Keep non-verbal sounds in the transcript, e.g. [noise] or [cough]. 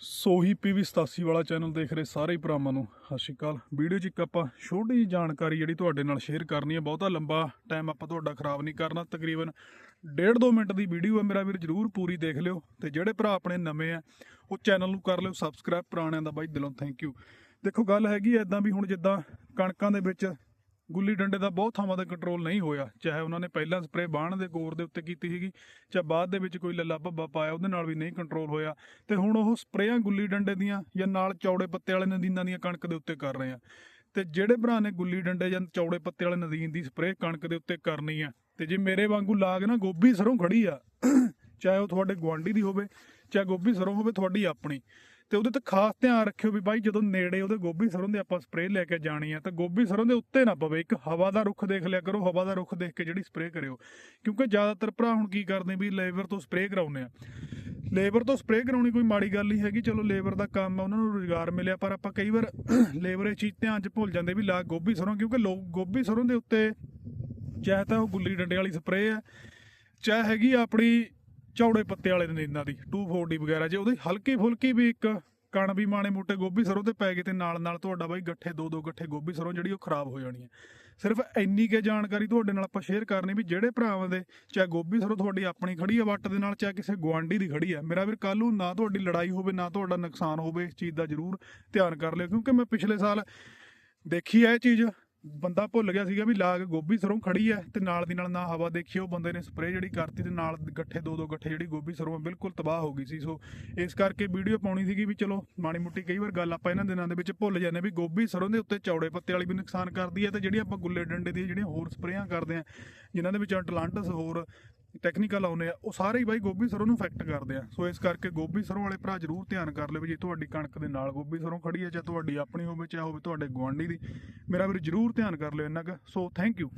ਸੋਹੀ PV 87 ਵਾਲਾ channel ਦੇਖ ਰਹੇ ਸਾਰੇ ਭਰਾਵਾਂ ਨੂੰ। ਸਤਿ ਸ਼੍ਰੀ ਅਕਾਲ। ਵੀਡੀਓ 'ਚ ਇੱਕ ਆਪਾਂ ਛੋਟੀ ਜਿਹੀ ਜਾਣਕਾਰੀ ਜਿਹੜੀ ਤੁਹਾਡੇ ਨਾਲ ਸ਼ੇਅਰ ਕਰਨੀ ਹੈ। ਬਹੁਤਾ ਲੰਬਾ ਟਾਈਮ ਆਪਾਂ ਤੁਹਾਡਾ ਖਰਾਬ ਨਹੀਂ ਕਰਨਾ। ਤਕਰੀਬਨ 1.5 2 ਮਿੰਟ ਦੀ ਵੀਡੀਓ ਹੈ ਮੇਰਾ ਵੀਰ, ਜਰੂਰ ਪੂਰੀ ਦੇਖ ਲਿਓ। ਤੇ ਜਿਹੜੇ ਭਰਾ ਆਪਣੇ ਨਵੇਂ ਆ, ਉਹ ਚੈਨਲ ਨੂੰ ਕਰ ਲਿਓ ਸਬਸਕ੍ਰਾਈਬ ਪੁਰਾਣਿਆਂ ਦਾ ਬਾਈ ਦਿਲੋਂ ਥੈਂਕ ਯੂ ਦੇਖੋ, ਗੱਲ ਹੈਗੀ ਐਦਾਂ ਵੀ ਹੁਣ ਜਿੱਦਾਂ ਕਣਕਾਂ ਦੇ ਵਿੱਚ ਗੁੱਲੀ ਡੰਡੇ ਦਾ ਬਹੁਤ ਥਾਵਾਂ ਤੇ ਕੰਟਰੋਲ ਨਹੀਂ ਹੋਇਆ। ਚਾਹੇ ਉਹਨਾਂ ਨੇ ਪਹਿਲਾਂ ਸਪਰੇਅ ਬਾਣ ਦੇ ਗੋਰ ਦੇ ਉੱਤੇ ਕੀਤੀ ਸੀਗੀ ਚਾਹੇ ਬਾਅਦ ਦੇ ਵਿੱਚ ਕੋਈ ਲੱਲਾ ਭੱਬਾ ਪਾਇਆ, ਉਹਦੇ ਨਾਲ ਵੀ ਨਹੀਂ ਕੰਟਰੋਲ ਹੋਇਆ। ਤੇ ਹੁਣ ਉਹ ਸਪਰੇਆਂ ਗੁੱਲੀ ਡੰਡੇ ਦੀਆਂ, ਜਾਂ ਨਾਲ ਚੌੜੇ ਪੱਤੇ ਵਾਲੇ ਨਦੀਨਾਂ ਦੀਆਂ ਕਣਕ ਦੇ ਉੱਤੇ ਕਰ ਰਹੇ ਆ। ਤੇ ਜਿਹੜੇ ਭਰਾ ਨੇ ਗੁੱਲੀ ਡੰਡੇ ਜਾਂ ਚੌੜੇ ਪੱਤੇ ਵਾਲੇ ਨਦੀਨ ਦੀ ਸਪਰੇਅ ਕਣਕ ਦੇ ਉੱਤੇ ਕਰਨੀ ਆ, ਤੇ ਜੇ ਮੇਰੇ ਵਾਂਗੂ ਲਾਗ ਨਾ ਗੋਭੀ ਸਰੋਂ ਖੜੀ ਆ, ਚਾਹੇ ਉਹ ਤੁਹਾਡੇ ਗੁਆਂਢੀ ਦੀ ਹੋਵੇ, ਚਾਹੇ ਗੋਭੀ ਸਰੋਂ ਹੋਵੇ, ਤੁਹਾਡੀ ਆਪਣੀ। ਤੇ ਉਹਦੇ ਤੇ ਖਾਸ ਧਿਆਨ ਰੱਖਿਓ ਵੀ ਬਾਈ ਜਦੋਂ ਨੇੜੇ ਉਹਦੇ ਗੋਭੀ ਸਰੋਂ ਦੇ ਆਪਾਂ ਸਪਰੇਅ ਲੈ ਕੇ ਜਾਣੀ ਆ, ਤਾਂ ਗੋਭੀ ਸਰੋਂ ਦੇ ਉੱਤੇ ਨਾ ਪਵੇ, ਇੱਕ ਹਵਾ ਦਾ ਰੁੱਖ ਦੇਖ ਲਿਆ ਕਰੋ, ਹਵਾ ਦਾ ਰੁੱਖ ਦੇਖ ਕੇ ਜਿਹੜੀ ਸਪਰੇਅ ਕਰਿਓ। ਕਿਉਂਕਿ ਜ਼ਿਆਦਾਤਰ ਭਰਾ ਹੁਣ ਕੀ ਕਰਦੇ ਵੀ ਲੇਬਰ ਤੋਂ ਸਪਰੇਅ ਕਰਾਉਂਦੇ ਆ। ਲੇਬਰ ਤੋਂ ਸਪਰੇਅ ਕਰਾਉਣੀ ਕੋਈ ਮਾੜੀ ਗੱਲ ਨਹੀਂ ਹੈਗੀ, ਚਲੋ ਲੇਬਰ ਦਾ ਕੰਮ ਆ, ਉਹਨਾਂ ਨੂੰ ਰੁਜ਼ਗਾਰ ਮਿਲਿਆ, ਪਰ ਆਪਾਂ ਕਈ ਵਾਰ [clears throat] ਲੇਬਰ ਇਹ ਚੀਜ਼ ਧਿਆਨ 'ਚ ਭੁੱਲ ਜਾਂਦੇ ਵੀ ਲਾ ਗੋਭੀ ਸਰੋਂ, ਕਿਉਂਕਿ ਲੋਕ ਗੋਭੀ ਸਰੋਂ ਦੇ ਉੱਤੇ ਚਾਹੇ ਤਾਂ ਉਹ ਗੁੱਲੀ ਡੰਡੇ ਵਾਲੀ ਸਪਰੇਅ ਹੈ ਚਾਹੇ ਹੈਗੀ ਆਪਣੀ ਚੌੜੇ ਪੱਤੇ ਵਾਲੇ ਨਦੀਨਾਂ ਦੀ 240 ਵਗੈਰਾ, ਜੇ ਉਹਦੀ ਹਲਕੀ ਫੁਲਕੀ ਵੀ ਇੱਕ ਕਣ ਵੀ ਮਾਣੇ ਮੋਟੇ ਗੋਭੀ ਸਰੋਂ ਤੇ ਪੈ ਗਏ ਤੇ ਨਾਲ ਨਾਲ ਤੁਹਾਡਾ ਬਾਈ ਗੱਠੇ ਦੋ ਦੋ ਗੱਠੇ ਗੋਭੀ ਸਰੋਂ ਜਿਹੜੀ ਉਹ ਖਰਾਬ ਹੋ ਜਾਣੀ ਹੈ। ਸਿਰਫ ਇੰਨੀ ਕੇ ਜਾਣਕਾਰੀ ਤੁਹਾਡੇ ਨਾਲ ਆਪਾਂ ਸ਼ੇਅਰ ਕਰਨੀ ਵੀ ਜਿਹੜੇ ਭਰਾਵਾਂ ਦੇ ਚਾਹੇ ਗੋਭੀ ਸਰੋਂ ਤੁਹਾਡੀ ਆਪਣੀ ਖੜੀ ਆ, ਵੱਟ ਦੇ ਨਾਲ ਚਾਹੇ ਕਿਸੇ ਗੁਆਂਢੀ ਦੀ ਖੜੀ ਹੈ ਮੇਰਾ ਵੀਰ ਕੱਲ ਨੂੰ ਨਾ ਤੁਹਾਡੀ ਲੜਾਈ ਹੋਵੇ, ਨਾ ਤੁਹਾਡਾ ਨੁਕਸਾਨ ਹੋਵੇ, ਇਸ ਚੀਜ਼ ਦਾ ਜ਼ਰੂਰ ਧਿਆਨ ਕਰ ਲਿਓ, ਕਿਉਂਕਿ ਮੈਂ ਪਿਛਲੇ ਸਾਲ ਦੇਖੀ ਹੈ ਇਹ ਚੀਜ਼ ਬੰਦਾ ਭੁੱਲ ਗਿਆ ਸੀਗਾ ਵੀ ਲਾਗ ਗੋਭੀ ਸਰੋਂ ਖੜੀ ਹੈ ਤੇ ਨਾਲ ਦੀ ਨਾਲ ਨਾ ਹਵਾ ਦੇਖੀ, ਉਹ ਬੰਦੇ ਨੇ ਸਪਰੇਅ ਜਿਹੜੀ ਕਰਤੀ ਤੇ ਨਾਲ ਗੱਠੇ, ਦੋ ਦੋ ਗੱਠੇ ਜਿਹੜੀ ਗੋਭੀ ਸਰੋਂ ਬਿਲਕੁਲ ਤਬਾਹ ਹੋ ਗਈ ਸੀ। ਸੋ ਇਸ ਕਰਕੇ ਵੀਡੀਓ ਪਾਉਣੀ ਸੀਗੀ ਵੀ ਚਲੋ ਮਾੜੀ ਮੁੱਟੀ ਕਈ ਵਾਰ ਗੱਲ ਆਪਾਂ ਇਹਨਾਂ ਦਿਨਾਂ ਦੇ ਵਿੱਚ ਭੁੱਲ ਜਾਂਦੇ ਵੀ ਗੋਭੀ ਸਰੋਂ ਦੇ ਉੱਤੇ ਚੌੜੇ ਪੱਤੇ ਵਾਲੀ ਵੀ ਨੁਕਸਾਨ ਕਰਦੀ ਹੈ ਤੇ ਜਿਹੜੀ ਆਪਾਂ ਗੁੱਲੇ ਡੰਡੇ ਦੀ ਜਿਹੜੀਆਂ ਹੋਰ ਸਪਰੇਆਂ ਕਰਦੇ ਆ ਜਿਨ੍ਹਾਂ ਦੇ ਵਿੱਚ ਅਟਲਾਂਟਸ ਹੋਰ ਟੈਕਨੀਕਲ ਆਉਨੇ ਆ, ਉਹ ਸਾਰੇ ਹੀ ਬਾਈ ਗੋਭੀ ਸਰੋਂ ਨੂੰ ਇਫੈਕਟ ਕਰਦੇ ਆ। ਸੋ ਇਸ ਕਰਕੇ ਗੋਭੀ ਸਰੋਂ ਵਾਲੇ ਭਰਾ ਜ਼ਰੂਰ ਧਿਆਨ ਕਰ ਲਿਓ ਵੀ ਜੇ ਤੁਹਾਡੀ ਕਣਕ ਦੇ ਨਾਲ ਗੋਭੀ ਸਰੋਂ ਖੜੀ ਹੈ ਚਾਹੇ ਤੁਹਾਡੀ ਆਪਣੀ ਹੋਵੇ, ਚਾਹੇ ਹੋਵੇ ਤੁਹਾਡੇ ਗੁਆਂਢੀ ਦੀ, ਮੇਰਾ ਵੀਰ ਜ਼ਰੂਰ ਧਿਆਨ ਕਰ ਲਿਓ ਇੰਨਾ ਕੁ। So thank you